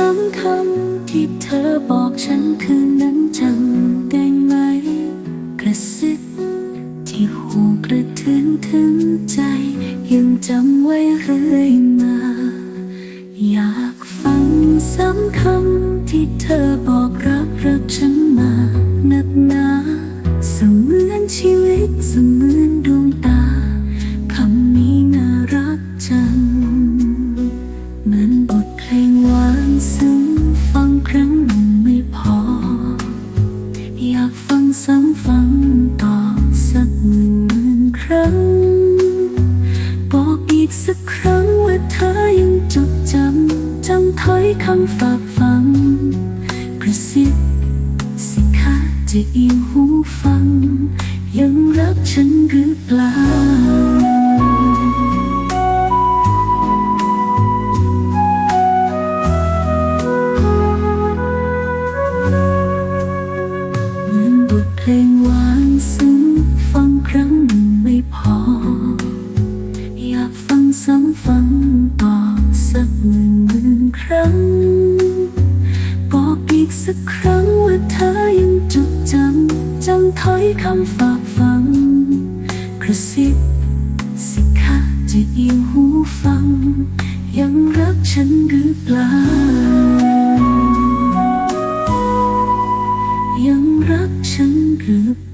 ซ้คำที่เธอบอกฉันคืนนั้นจำได้ไหม กระซิบที่หูกระเทือนถึงใจ ยังจำไว้เรื่อยากฟังซ้ำฟังต่อสักหมื่นหมื่นครั้ง บอกอีกสักครั้งว่าเธอยังจดจำจำถ้อยคำฝากฟังกระซิบสิคะจะอียงหูฟัง ยังรักฉันหรือเปล่า งหวานซึ้งฟังครั้งหนึ่งไม่พอ อยากฟังซ้ำฟังต่อสักหมื่นหมื่นครั้ง บอกอีกสักครั้งว่าเธอยังจดจำจำถ้อยคำฝากฟัง กระซิบสิคะจะเอียงหูฟัง ยังรักฉันหรือเปล่า Mm-hmm.